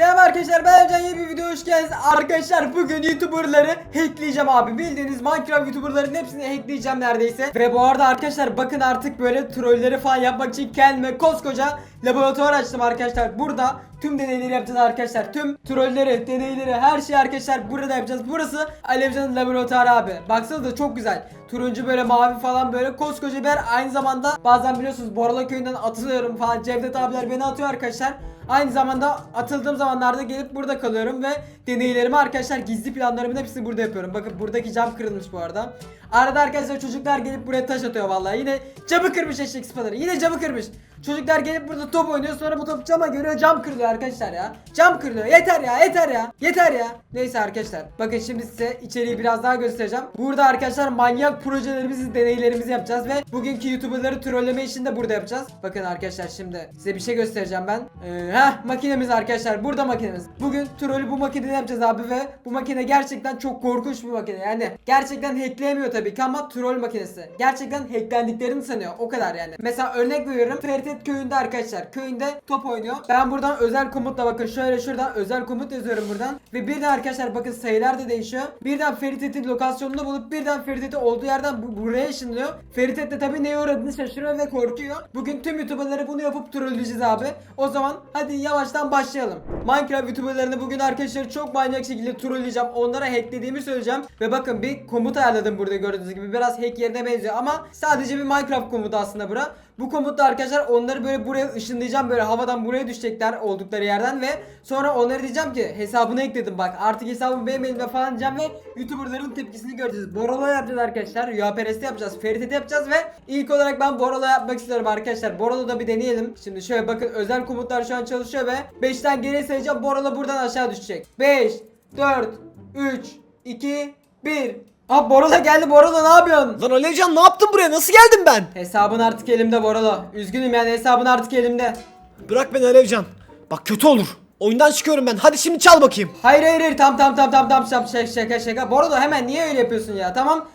Selam arkadaşlar ben Ercan yeni bir video hoş geldiniz. Arkadaşlar bugün YouTuber'ları hackleyeceğim abi. Bildiğiniz Minecraft YouTuber'ların hepsini hackleyeceğim neredeyse. Ve bu arada arkadaşlar bakın artık böyle trolleri falan yapmak için kendime koskoca laboratuvar açtım arkadaşlar. Burada tüm deneyleri yapacağız arkadaşlar. Tüm trolleri, deneyleri, her şeyi arkadaşlar burada yapacağız. Burası Alevcan'ın laboratuvarı abi. Baksanıza çok güzel. Turuncu böyle mavi falan böyle koskoca bir yer. Aynı zamanda bazen biliyorsunuz Borla köyünden atılıyorum falan. Cevdet abiler beni atıyor arkadaşlar. Aynı zamanda atıldığım zamanlarda gelip burada kalıyorum ve deneylerimi arkadaşlar gizli planlarımın hepsini burada yapıyorum. Bakın buradaki cam kırılmış bu arada. Arada arkadaşlar çocuklar gelip buraya taş atıyor vallahi. Yine camı kırmış eşek sıfaları. Yine camı kırmış. Çocuklar gelip burada top oynuyor sonra bu top cama görüyor cam kırılıyor arkadaşlar ya. Cam kırılıyor. Yeter ya yeter ya. Yeter ya. Neyse arkadaşlar. Bakın şimdi size içeriği biraz daha göstereceğim. Burada arkadaşlar manyak projelerimizi, deneylerimizi yapacağız ve bugünkü YouTuber'ları trolleme işini de burada yapacağız. Bakın arkadaşlar şimdi size bir şey göstereceğim ben. Ee, heh makinemiz arkadaşlar. Burada makinemiz. Bugün trolü bu makinede yapacağız abi ve bu makine gerçekten çok korkunç bir makine. Yani gerçekten hackleyemiyor tabii ki ama troll makinesi. Gerçekten hacklendiklerini sanıyor. O kadar yani. Mesela örnek veriyorum. Fertet köyünde arkadaşlar. Köyünde top oynuyor. Ben buradan özel komutla bakın şöyle şuradan özel komut yazıyorum buradan. Ve birden arkadaşlar bakın sayılar da değişiyor. Birden Ferit'in lokasyonunu bulup birden Ferit'i olduğu yerden bu, buraya ışınlıyor. Ferit de tabii neye uğradığını şaşırıyor ve korkuyor. Bugün tüm YouTuber'ları bunu yapıp trolleyeceğiz abi. O zaman hadi yavaştan başlayalım. Minecraft YouTuber'larını bugün arkadaşlar çok manyak şekilde trolleyeceğim. Onlara hacklediğimi söyleyeceğim. Ve bakın bir komut ayarladım burada gördüğünüz gibi. Biraz hack yerine benziyor ama sadece bir Minecraft komutu aslında bura. Bu komutla arkadaşlar onları böyle buraya ışınlayacağım böyle havadan buraya düşecekler oldukları yerden ve sonra onlara diyeceğim ki hesabını ekledim bak artık hesabım benim elimde falan diyeceğim ve YouTuber'ların tepkisini göreceğiz. Borolo yapacağız arkadaşlar. Rüya yapacağız. Ferit'i yapacağız ve ilk olarak ben Borolo yapmak istiyorum arkadaşlar. Borolo'da bir deneyelim. Şimdi şöyle bakın özel komutlar şu an çalışıyor ve 5'ten geriye sayacağım. Borolo buradan aşağı düşecek. 5, 4, 3, 2, 1. Aa Borolo geldi Borolo ne yapıyorsun? Lan Alevcan ne yaptın buraya? Nasıl geldim ben? Hesabın artık elimde Borolo. Üzgünüm yani hesabın artık elimde. Bırak beni Alevcan. Bak kötü olur. Oyundan çıkıyorum ben. Hadi şimdi çal bakayım. Hayır hayır hayır tam tam tam tam tam şaka şaka şaka şaka. Borolo hemen niye öyle yapıyorsun ya tamam.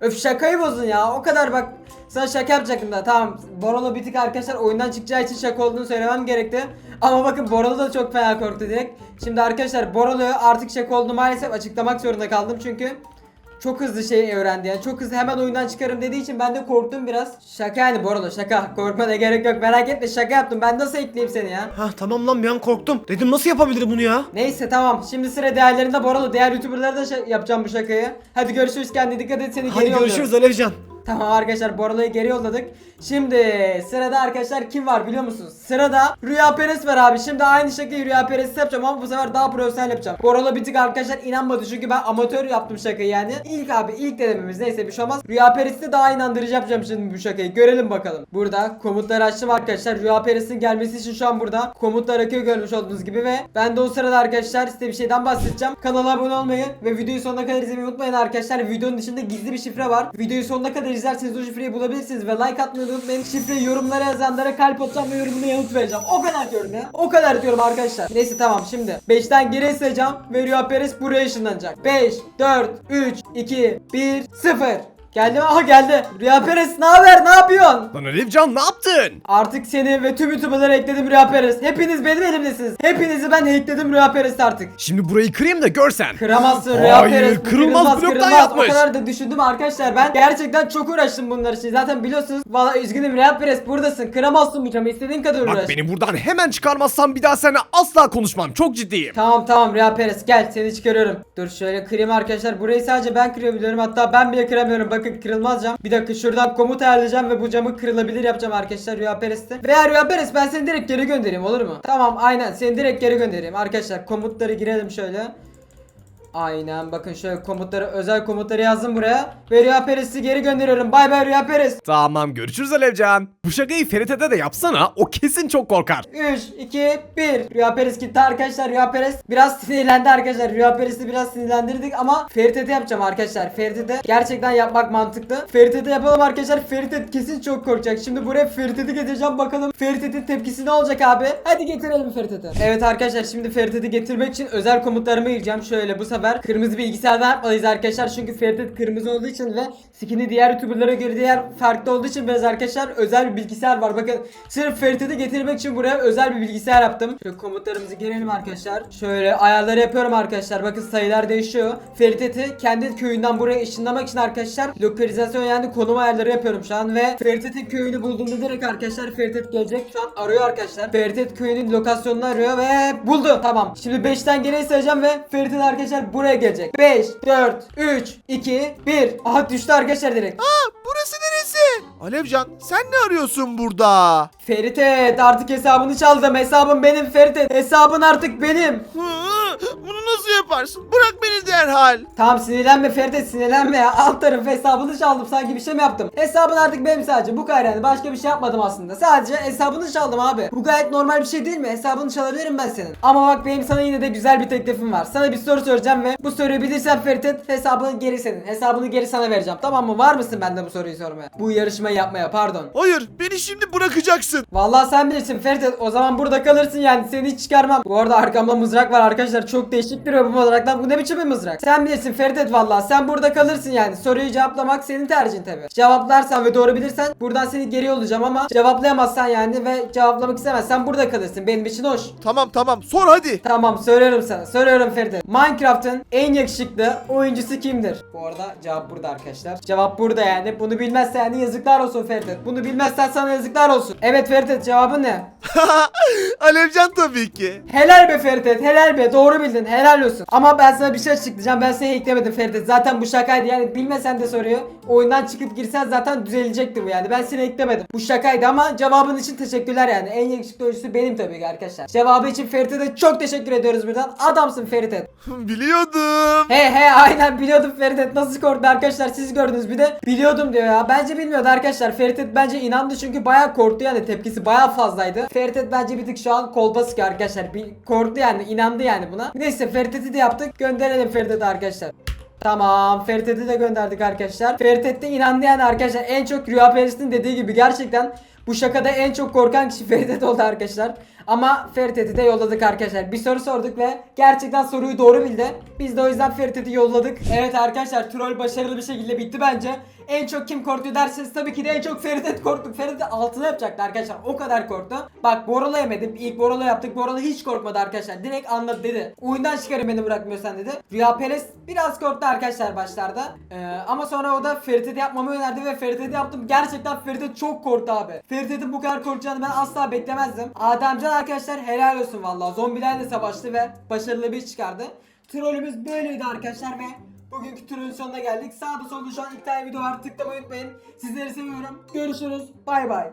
Öf şakayı bozdun ya o kadar bak. Sana şaka yapacaktım da tamam. Borolo bir tık arkadaşlar oyundan çıkacağı için şaka olduğunu söylemem gerekti. Ama bakın Borolo da çok fena korktu direkt. Şimdi arkadaşlar Borolo'yu artık şaka olduğunu maalesef açıklamak zorunda kaldım çünkü çok hızlı şey öğrendi yani çok hızlı hemen oyundan çıkarım dediği için ben de korktum biraz. Şaka yani Borolo şaka korkmana gerek yok merak etme şaka yaptım ben nasıl ekleyeyim seni ya. Ha tamam lan bir an korktum. Dedim nasıl yapabilirim bunu ya? Neyse tamam şimdi sıra değerlerinde Borolo diğer youtuberlara da yapacağım bu şakayı. Hadi görüşürüz kendine dikkat et seni Hadi geri görüşürüz Alevcan. Tamam arkadaşlar Borolo'yu geri yolladık. Şimdi sırada arkadaşlar kim var biliyor musunuz? Sırada Rüya Perez var abi. Şimdi aynı şakayı Rüya Perez'e yapacağım ama bu sefer daha profesyonel yapacağım. Borolo bir tık arkadaşlar inanmadı çünkü ben amatör yaptım şakayı yani. İlk abi ilk denememiz neyse bir şey olmaz. Rüya Perez'de daha inandırıcı yapacağım şimdi bu şakayı. Görelim bakalım. Burada komutları açtım arkadaşlar. Rüya Perez'in gelmesi için şu an burada komutlar akıyor görmüş olduğunuz gibi ve ben de o sırada arkadaşlar size bir şeyden bahsedeceğim. Kanala abone olmayı ve videoyu sonuna kadar izlemeyi unutmayın arkadaşlar. Videonun dışında gizli bir şifre var. Videoyu sonuna kadar izlerseniz o şifreyi bulabilirsiniz ve like atmayı unutmayın. Şifreyi yorumlara yazanlara kalp atacağım ve yorumuna yanıt. O kadar diyorum ya. O kadar diyorum arkadaşlar. Neyse tamam şimdi. 5'ten geri sayacağım ve Rüya Perez buraya ışınlanacak. 5, 4, 3, 2, 1, 0. Geldi? Aha geldi. Rüya Perez ne haber? Ne yapıyorsun? Lan Alevcan ne yaptın? Artık seni ve tüm YouTuber'ları ekledim Rüya Perez. Hepiniz benim elimdesiniz. Hepinizi ben hackledim Rüya Perez artık. Şimdi burayı kırayım da görsen. Kıramazsın Rüya Hayır, Perez. bu kırılmaz, bloktan yapmış. O kadar da düşündüm arkadaşlar ben. Gerçekten çok uğraştım bunlar için. Zaten biliyorsunuz. Valla üzgünüm Rüya Perez buradasın. Kıramazsın bu camı. İstediğin kadar uğraş. Bak beni buradan hemen çıkarmazsan bir daha seninle asla konuşmam. Çok ciddiyim. Tamam tamam Rüya Perez gel seni çıkarıyorum. Dur şöyle kırayım arkadaşlar. Burayı sadece ben kırabiliyorum. Hatta ben bile kıramıyorum. Bakın kırılmaz cam. Bir dakika şuradan komut ayarlayacağım ve bu camı kırılabilir yapacağım arkadaşlar Rüya Perez'te. Veya Rüya Perez ben seni direkt geri göndereyim olur mu? Tamam aynen seni direkt geri göndereyim. Arkadaşlar komutları girelim şöyle. Aynen bakın şöyle komutları özel komutları yazdım buraya. Ve Rüya Perez'i geri gönderiyorum. Bay bay Rüya Perez. Tamam görüşürüz Alevcan. Bu şakayı Ferit'e de yapsana. O kesin çok korkar. 3, 2, 1. Rüya Perez gitti arkadaşlar. Rüya Perez biraz sinirlendi arkadaşlar. Rüya Perez'i biraz sinirlendirdik ama Ferit'e yapacağım arkadaşlar. Ferit'e gerçekten yapmak mantıklı. Ferit'e yapalım arkadaşlar. Ferit kesin çok korkacak. Şimdi buraya Ferit'i getireceğim bakalım. Ferit'in tepkisi ne olacak abi? Hadi getirelim Ferit'i. Evet arkadaşlar şimdi Ferit'i getirmek için özel komutlarımı gireceğim. Şöyle bu sefer sefer kırmızı bilgisayardan yapmalıyız arkadaşlar. Çünkü Ferit kırmızı olduğu için ve skin'i diğer youtuberlara göre diğer farklı olduğu için biraz arkadaşlar özel bir bilgisayar var. Bakın sırf Ferit'i getirmek için buraya özel bir bilgisayar yaptım. Şöyle komutlarımızı girelim arkadaşlar. Şöyle ayarları yapıyorum arkadaşlar. Bakın sayılar değişiyor. Ferit'i kendi köyünden buraya ışınlamak için arkadaşlar lokalizasyon yani konum ayarları yapıyorum şu an ve Ferit'in köyünü bulduğumda direkt arkadaşlar Ferit gelecek. Şu an arıyor arkadaşlar. Ferit köyünün lokasyonunu arıyor ve buldu. Tamam. Şimdi 5'ten geriye sayacağım ve Ferit'in arkadaşlar buraya gelecek. 5 4 3 2 1. Aha düştü arkadaşlar direkt. Aa, burası neresi? Alevcan sen ne arıyorsun burada? Ferit artık hesabını çaldım. Hesabım benim Ferit. Hesabın artık benim. Hı, Bunu nasıl yaparsın? Bırak beni derhal. Tamam sinirlenme Feride sinirlenme ya. Alt taraf hesabını çaldım sanki bir şey mi yaptım? Hesabın artık benim sadece bu kadar yani. Başka bir şey yapmadım aslında. Sadece hesabını çaldım abi. Bu gayet normal bir şey değil mi? Hesabını çalabilirim ben senin. Ama bak benim sana yine de güzel bir teklifim var. Sana bir soru soracağım ve bu soruyu bilirsen Ferit hesabını geri senin. Hesabını geri sana vereceğim. Tamam mı? Var mısın bende bu soruyu sormaya? Bu yarışmayı yapmaya pardon. Hayır beni şimdi bırakacaksın. Vallahi sen bilirsin Ferit o zaman burada kalırsın yani seni hiç çıkarmam. Bu arada arkamda mızrak var arkadaşlar çok değişik duruyor bu mızraktan bu ne biçim bir mızrak. Sen bilirsin Ferit vallahi sen burada kalırsın yani soruyu cevaplamak senin tercihin tabi. Cevaplarsan ve doğru bilirsen buradan seni geri yollayacağım ama cevaplayamazsan yani ve cevaplamak istemezsen burada kalırsın benim için hoş. Tamam tamam sor hadi. Tamam söylüyorum sana söylüyorum Feride. Minecraft'ın en yakışıklı oyuncusu kimdir? Bu arada cevap burada arkadaşlar. Cevap burada yani. Bunu bilmezsen yani yazıklar olsun Feride. Bunu bilmezsen sana yazıklar olsun. Evet Feride cevabın ne? Alevcan tabii ki. Helal be Ferit helal be doğru bildin helal olsun. Ama ben sana bir şey açıklayacağım ben seni eklemedim Ferit. Zaten bu şakaydı yani bilmesen de soruyu oyundan çıkıp girsen zaten düzelecekti bu yani. Ben seni eklemedim. Bu şakaydı ama cevabın için teşekkürler yani. En yakışıklı oyuncusu benim tabii ki arkadaşlar. Cevabı için Ferit'e de çok teşekkür ediyoruz buradan. Adamsın Ferit. Biliyordum. He he aynen biliyordum Ferit nasıl korktu arkadaşlar siz gördünüz bir de. Biliyordum diyor ya. Bence bilmiyordu arkadaşlar. Ferit bence inandı çünkü bayağı korktu yani. Tepkisi bayağı fazlaydı. Ferit bence bir tık şu an kolpa sıkıyor arkadaşlar. Bir korktu yani inandı yani buna neyse Ferit'i de yaptık. Gönderelim Ferit'i arkadaşlar. Tamam Ferit'i de gönderdik arkadaşlar. Ferit de inandı yani arkadaşlar en çok Rüya Perest'in dediği gibi gerçekten bu şakada en çok korkan kişi Ferit oldu arkadaşlar. Ama Ferit'i de yolladık arkadaşlar. Bir soru sorduk ve gerçekten soruyu doğru bildi. Biz de o yüzden Ferit'i yolladık. Evet arkadaşlar troll başarılı bir şekilde bitti bence. En çok kim korktu derseniz tabii ki de en çok Ferit korktuk. Ferit altına yapacaktı arkadaşlar. O kadar korktu. Bak Borolo yemedim. İlk Borolo yaptık. Borolo hiç korkmadı arkadaşlar. Direkt anladı dedi. Oyundan çıkarım beni bırakmıyorsan dedi. Rüya Perez biraz korktu arkadaşlar başlarda. Ee, ama sonra o da Ferit'i de yapmamı önerdi ve Ferit'i de yaptım. Gerçekten Ferit çok korktu abi. Ferit'in bu kadar korkacağını ben asla beklemezdim. Ademcan arkadaşlar helal olsun vallahi. Zombilerle savaştı ve başarılı bir iş çıkardı. Trollümüz böyleydi arkadaşlar ve bugünkü turun sonuna geldik. Sağda solda şu an ilk tane video var. Tıklamayı unutmayın. Sizleri seviyorum. Görüşürüz. Bay bay.